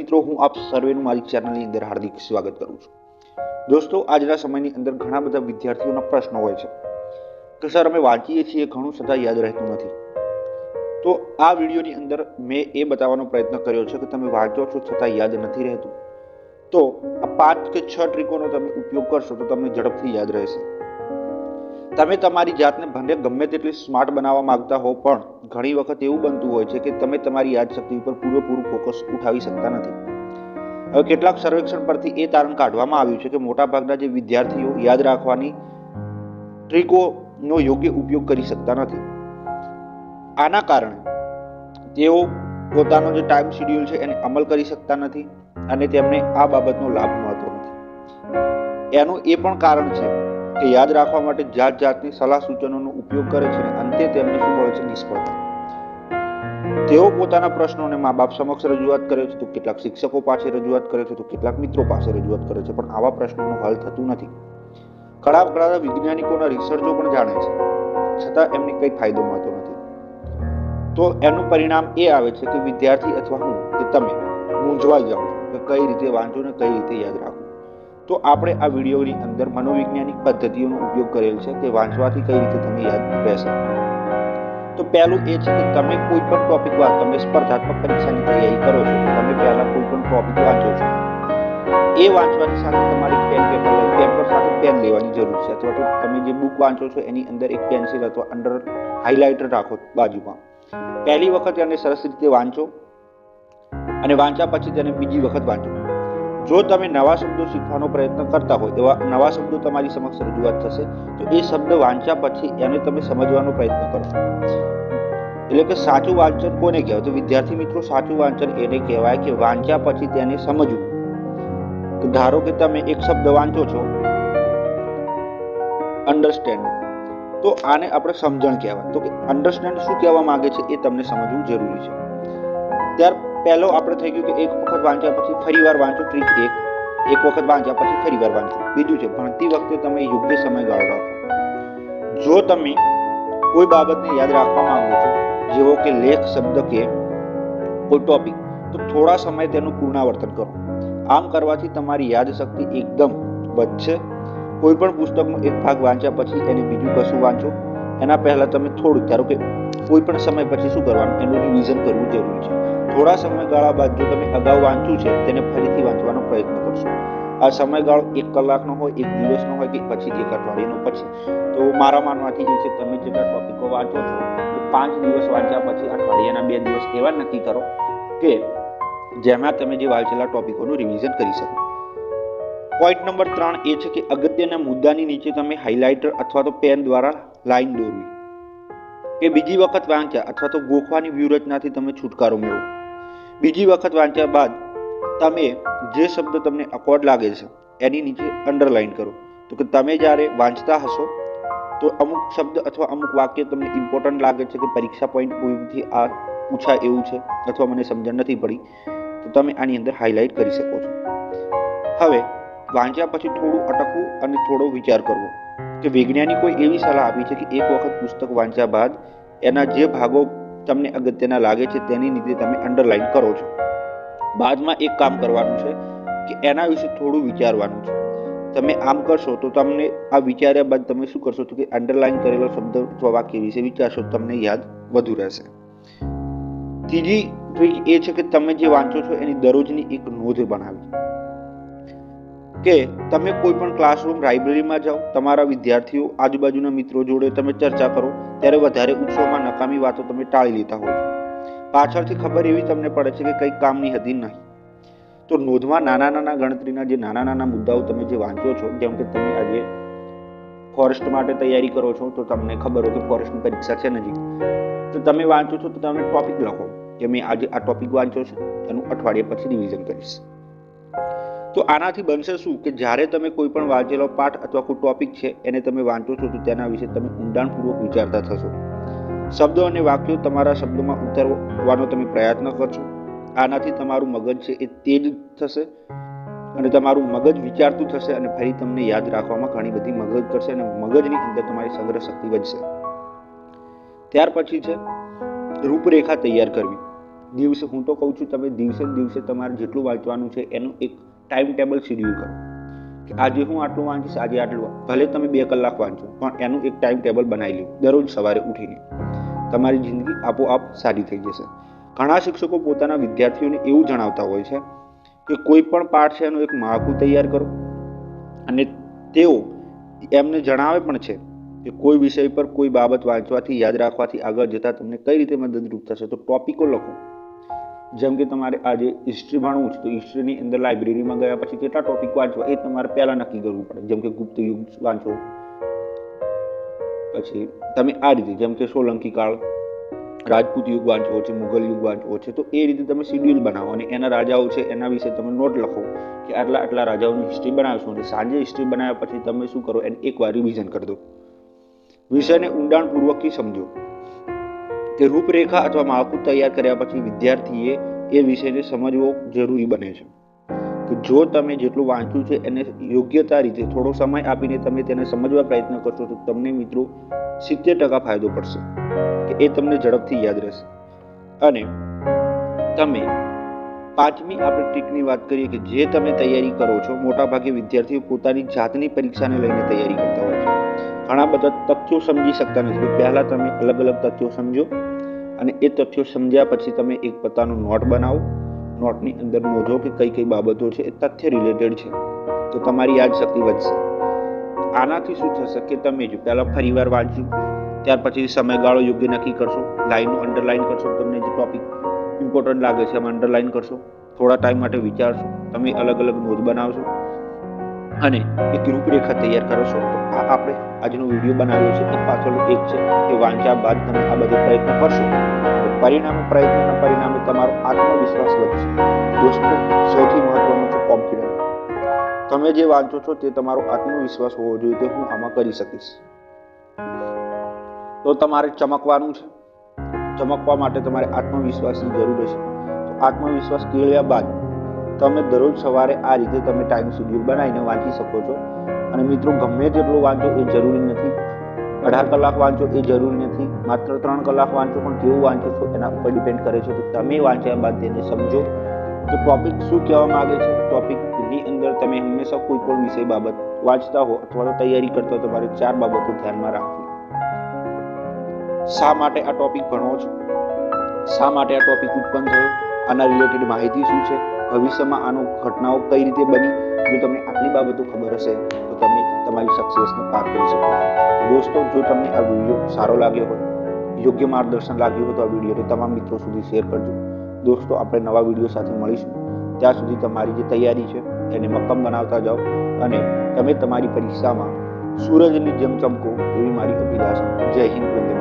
મિત્રો, હું આપ સર્વેનું મારી ચેનલની અંદર હાર્દિક સ્વાગત કરું છું. દોસ્તો, આજના સમયની અંદર ઘણા બધા વિદ્યાર્થીઓના પ્રશ્નો હોય છે. કે સર, અમે વાંચીએ છીએ, ઘણું છતાં યાદ રહેતું નથી. તો આ વિડીયોની અંદર મેં એ બતાવવાનો પ્રયત્ન કર્યો છે કે તમે વાંચો છો છતાં યાદ નથી રહેતું. તો આ પાંચ કે છ ટ્રીકોનો તમે ઉપયોગ કરશો તો તમને ઝડપથી યાદ રહેશે. તમે તમારી જાતને ભલે ગમે તેટલી સ્માર્ટ બનાવવા માંગતા હો, પણ ઘણી વખત એવું બનતું હોય છે કે તમે તમારી યાદશક્તિ ઉપર પૂરેપૂરું ફોકસ ઉઠાવી શકતા નથી. હવે કેટલાક સર્વેક્ષણ પરથી એ તારણ કાઢવામાં આવ્યું છે કે મોટાભાગના જે વિદ્યાર્થીઓ યાદ રાખવાની ટ્રીકોનો યોગ્ય ઉપયોગ કરી શકતા નથી. આના કારણે તેઓ પોતાનો જે ટાઈમ શેડ્યુલ છે એને અમલ કરી શકતા નથી અને તેમને આ બાબતનો લાભ મળતો નથી. એનું એ પણ કારણ છે કે યાદ રાખવા માટે જાત જાતની સલાહ સૂચનોનો ઉપયોગ કરે છે અને અંતે તેમને શું મળે છે નિષ્ફળતા. તેઓ પોતાના પ્રશ્નોને મા બાપ સમક્ષ રજૂઆત કરે છે, તો કેટલાક શિક્ષકો પાસે રજૂઆત કરે છે, તો કેટલાક મિત્રો પાસે રજૂઆત કરે છે, પણ આવા પ્રશ્નોનો હલ થતું નથી. ઘણા ઘણા વૈજ્ઞાનિકોના રિસર્ચો પણ જાણે છે, છતાં એમને કંઈ ફાયદો મળતો નથી. તો એનું પરિણામ એ આવે છે કે વિદ્યાર્થી અથવા હું, કે તમે, મૂંઝવાઈ જાઓ કે કઈ રીતે વાંચો ને કઈ રીતે યાદ રાખો. તો આપણે આ વિડીયોની અંદર મનોવૈજ્ઞાનિક પદ્ધતિઓનો ઉપયોગ કરેલ છે કે વાંચવાથી કઈ રીતે તમે યાદ રહેશે? તો પહેલું એ છે કે તમે કોઈ પણ ટોપિક વાંચો તમે સ્પર્ધાત્મક પરીક્ષાની તૈયારી કરો છો તમે પહેલા કોઈ પણ ટોપિક વાંચો છો. એ વાંચવાની સાથે તમારી પેન પેપર લઈ પેપર સાથે પેન લેવાની જરૂર છે, અથવા તો તમે જે બુક વાંચો છો એની અંદર એક પેન્સિલ અથવા અંડર હાઇલાઇટર રાખો બાજુમાં. પહેલી વખત એને સરસ રીતે વાંચો અને વાંચ્યા પછી તેને બીજી વખત વાંચો. જો તમે નવા શબ્દો શીખવાનો પ્રયત્ન કરતા હોય, એવા નવા શબ્દો તમારી સમક્ષ રજૂઆત થશે, તો એ શબ્દ વાંચ્યા પછી એને તમે સમજવાનો પ્રયત્ન કરો. એટલે કે સાચું વાંચન કોને કહેવાય? તો વિદ્યાર્થી મિત્રો, સાચું વાંચન એને કહેવાય કે વાંચ્યા પછી તેને સમજવું. તો ધારો કે તમે એક શબ્દ વાંચો છો અન્ડરસ્ટેન્ડ તો આને આપણે સમજણ કહેવાય. તો કે અન્ડરસ્ટેન્ડ શું કહેવા માંગે છે એ તમને સમજવું જરૂરી છે. ત્યાર પહેલો આપણે થઈ ગયું કે એક વખત વાંચ્યા પછી ફરીવાર વાંચો ટ્રીક એક. એક વખત વાંચ્યા પછી ફરી વાર વાંચો. બીજું છે, ભણતી વખતે તમે યોગ્ય સમયગાળો રાખો. જો તમે કોઈ બાબતને યાદ રાખવા માંગો છો, જેવો કે લેખ, શબ્દ કે કોઈ ટોપિક તો થોડા સમય તેનું પુનરાવર્તન કરો. આમ કરવાથી તમારી યાદશક્તિ એકદમ વધશે. કોઈ પણ પુસ્તકનો એક ભાગ વાંચ્યા પછી એને બીજું કશું વાંચો. એના પહેલા તમે થોડું ધારો કે કોઈ પણ સમય પછી શું કરવાનું? એનું રિવિઝન કરવું જરૂરી છે. થોડા સમયગાળા બાદ જો તમે અગાઉ વાંચ્યું છે, તેને ફરીથી વાંચવાનો પ્રયત્ન કરશો. આ સમયગાળો એક કલાકનો હોય, એક દિવસનો હોય કે પછી એક અઠવાડિયાનો પછી. તો મારા માનવાથી જે છે, તમે જેટલા ટોપિકો વાંચો છો, એ પાંચ દિવસ વાંચ્યા પછી અઠવાડિયાના બે દિવસ એવા નક્કી કરો કે જેમાં તમે જે વાંચેલા ટોપિકોનું રિવિઝન કરી શકો. પોઈન્ટ નંબર ત્રણ એ છે કે અગત્યના મુદ્દાની નીચે તમે હાઇલાઇટર અથવા તો પેન દ્વારા લાઈન દોરવી. કે બીજી વખત વાંચ્યા અથવા તો ગોખવાની વ્યૂહરચનાથી તમે છુટકારો મેળવો. બીજી વખત વાંચ્યા બાદ તમે જે શબ્દ તમને અકોર્ડ લાગે છે, એની નીચે અંડરલાઇન કરો. તો કે તમે જ્યારે વાંચતા હશો, તો અમુક શબ્દ અથવા અમુક વાક્ય તમને ઇમ્પોર્ટન્ટ લાગે છે કે પરીક્ષા પોઈન્ટ પોઈન્ટથી આ પૂછાય એવું છે અથવા મને સમજણ નથી પડી, તો તમે આની અંદર હાઇલાઇટ કરી શકો છો. હવે વાંચ્યા પછી થોડું અટકવું અને થોડો વિચાર કરવો. કે વૈજ્ઞાનિકોએ એવી સલાહ આપી છે કે એક વખત પુસ્તક વાંચ્યા બાદ એના જે ભાગો તમને અગત્યના લાગે છે તેની નીતિ તમે અંડરલાઈન કરો છો. બાદમાં એક કામ કરવાનું છે કે એના વિશે થોડું વિચારવાનું છે. તમે આમ કરશો તો તમને આ વિચાર્યા બાદ તમે શું કરશો તો કે અંડરલાઈન કરેલો શબ્દ અથવા વાક્ય વિશે વિચારશો તમને યાદ વધુ રહેશે. ત્રીજી ટ્રીક એ છે કે તમે જે વાંચો છો એની દરરોજની એક નોંધ બનાવી. કે તમે કોઈ પણ ક્લાસરૂમ લાઇબ્રેરીમાં જાઓ, તમારા વિદ્યાર્થીઓ, આજુબાજુના મિત્રો જોડે તમે ચર્ચા કરો, ત્યારે વધારે ઉત્સવમાં નકામી વાતો તમે ટાળી લેતા હો છો. પાછળથી ખબર એવી તમને પડે છે કે કંઈ કામની હતી નહીં. તો નોંધમાં નાના નાના ગણતરીના જે નાના નાના મુદ્દાઓ તમે જે વાંચો છો, જેમ કે તમે આજે ફોરેસ્ટ માટે તૈયારી કરો છો, તો તમને ખબર હોય કે ફોરેસ્ટની પરીક્ષા છે નજીક. તો તમે વાંચો છો તો તમે ટોપિક લખો કે મેં આજે આ ટોપિક વાંચ્યો છે, એનું અઠવાડિયા પછી રિવિઝન કરીશ. તો આનાથી બનશે શું? કે જ્યારે તમે કોઈ પણ વાંચેલો પાઠ અથવા કોઈ ટોપિક છે, એને તમે વાંચો છો, તો તેના વિશે તમે ઊંડાણપૂર્વક વિચારતા થશો. શબ્દો અને વાક્યો તમારા શબ્દોમાં ઉતરવાનો તમે પ્રયત્ન કરશો. આનાથી તમારું મગજ છે એ તેજ થશે અને તમારું મગજ વિચારતું થશે અને ફરી તમને યાદ રાખવામાં ઘણી બધી મગજ કરશે અને મગજની અંદર તમારી સંગ્રહ શક્તિ વધશે. ત્યાર પછી છે, રૂપરેખા તૈયાર કરવી. દિવસે હું તો કહું છું, તમે દિવસે દિવસે તમારે જેટલું વાંચવાનું છે, એનું એક ટાઈમ ટેબલ શેડ્યુલ કરો. કે આજે હું આટલું વાંચીશ, આજે આટલું ભલે તમે બે કલાક વાંચો, પણ એનું એક ટાઈમ ટેબલ બનાવી લો દરરોજ સવારે ઉઠીને. તમારી જિંદગી આપોઆપ સારી થઈ જશે. ઘણા શિક્ષકો પોતાના વિદ્યાર્થીઓને એવું જણાવતા હોય છે કે કોઈ પણ પાઠ છે એનું એક માળખું તૈયાર કરો. અને તેઓ એમને જણાવે પણ છે કે કોઈ વિષય પર કોઈ બાબત વાંચવાથી, યાદ રાખવાથી આગળ જતાં તમને કઈ રીતે મદદરૂપ થશે. તો ટોપિકો લખો. જેમ કે તમારે આજે હિસ્ટ્રી ભણવું છે, તો હિસ્ટ્રીની અંદર લાઇબ્રેરીમાં ગયા પછી કેટલા ટોપિક વાંચવા, એ તમારે પહેલાં નક્કી કરવું પડે. જેમ કે ગુપ્ત યુગ વાંચો. પછી તમે આ રીતે, જેમ કે સોલંકી કાળ, રાજપૂત યુગ વાંચવો છે, મુઘલ યુગ વાંચવો છે, તો એ રીતે તમે શિડ્યુલ બનાવો અને એના રાજાઓ છે, એના વિશે તમે નોટ લખો કે આટલા આટલા રાજાઓની હિસ્ટ્રી બનાવશો અને સાંજે હિસ્ટ્રી બનાવ્યા પછી તમે શું કરો, એને એકવાર રિવિઝન કરી દો. વિષયને ઊંડાણપૂર્વકથી સમજો. કે રૂપરેખા અથવા માળખું તૈયાર કર્યા પછી વિદ્યાર્થીએ એ વિષયને સમજવો જરૂરી બને છે. કે જો તમે જેટલું વાંચ્યું છે એને યોગ્યતા રીતે થોડો સમય આપીને તમે તેને સમજવા પ્રયત્ન કરશો તો તમને મિત્રો સિત્તેર ટકા ફાયદો પડશે, કે એ તમને ઝડપથી યાદ રહેશે. અને તમે પાંચમી આપણે ટ્રીકની વાત કરીએ કે જે તમે તૈયારી કરો છો, મોટાભાગે વિદ્યાર્થીઓ પોતાની જાતની પરીક્ષાને લઈને તૈયારી કરતા હોય છે. ઘણા બધા તથ્યો સમજી શકતા નથી. પહેલાં તમે અલગ અલગ તથ્યો સમજો. અને એ તથ્યો સમજ્યા પછી તમે એક પોતાનો નોટ બનાવો. નોટની અંદર નોંધો કે કઈ કઈ બાબતો છે, એ તથ્ય રિલેટેડ છે. તો તમારી યાદશક્તિ વધશે. આનાથી શું થશે કે તમે જો પહેલાં ફરીવાર વાંચ્યું ત્યાર પછી સમયગાળો યોગ્ય નક્કી કરશો લાઈનો અંડરલાઈન કરશો, તમને જે ટોપિક ઇમ્પોર્ટન્ટ લાગે છે એમાં અંડરલાઈન કરશો. થોડા ટાઈમ માટે વિચારશો, તમે અલગ અલગ નોંધ બનાવશો. અને એક રૂપરેખા તૈયાર કરશો તો આ આપણે આજનો વીડિયો બનાવ્યો છે. એ પાછળનો એક છે કે વાંચ્યા બાદ તમે આ બધો પ્રયત્ન કરશો. તો પ્રયત્નના પરિણામે તમારો આત્મવિશ્વાસ વધશે. દોસ્તો, સૌથી મહત્વનું છે કોન્ફિડન્સ તમે જે વાંચો છો તે તમારો આત્મવિશ્વાસ હોવો જોઈએ કે હું આમાં કરી શકીશ. તો તમારે ચમકવાનું છે. ચમકવા માટે તમારે આત્મવિશ્વાસની જરૂર છે આત્મવિશ્વાસ કેળવ્યા બાદ તમે દરરોજ સવારે આ રીતે તમે ટાઈમ શેડ્યુલ બનાવીને વાંચી શકો છો. અને મિત્રો, ગમે તેટલું વાંચો એ જરૂરી નથી. અઢાર કલાક વાંચો એ જરૂરી નથી. માત્ર ત્રણ કલાક વાંચો, પણ કેવું વાંચો છો એના ઉપર ડિપેન્ડ કરે છે. તો તમે વાંચ્યા બાદ તેને સમજો. તો ટોપિક શું કહેવા માંગે છે? ટોપિકની અંદર તમે હંમેશા કોઈ પણ વિષય બાબત વાંચતા હો અથવા તો તૈયારી કરતા હો, તમારે ચાર બાબતો ધ્યાનમાં રાખવી. શા માટે આ ટોપિક ભણવો છો શા માટે આ ટોપિક ઉત્પન્ન થયો? આના રિલેટેડ માહિતી શું છે? ભવિષ્યમાં આનો ઘટનાઓ કઈ રીતે બની, જો તમને આટલી બાબતો ખબર હશે, તો તમે તમારી સક્સેસને પાર કરી શકો છો દોસ્તો, જો તમને આ વીડિયો સારો લાગ્યો હોય, યોગ્ય માર્ગદર્શન લાગ્યું હોય તો આ વિડીયોને તમામ મિત્રો સુધી શેર કરજો. દોસ્તો, આપણે નવા વીડિયો સાથે મળીશું. ત્યાં સુધી તમારી જે તૈયારી છે, એને મક્કમ બનાવતા જાઓ અને તમે તમારી પરીક્ષામાં સૂરજની જેમ ચમકો એવી મારી અભિલાષા. જય હિન્દ, વંદે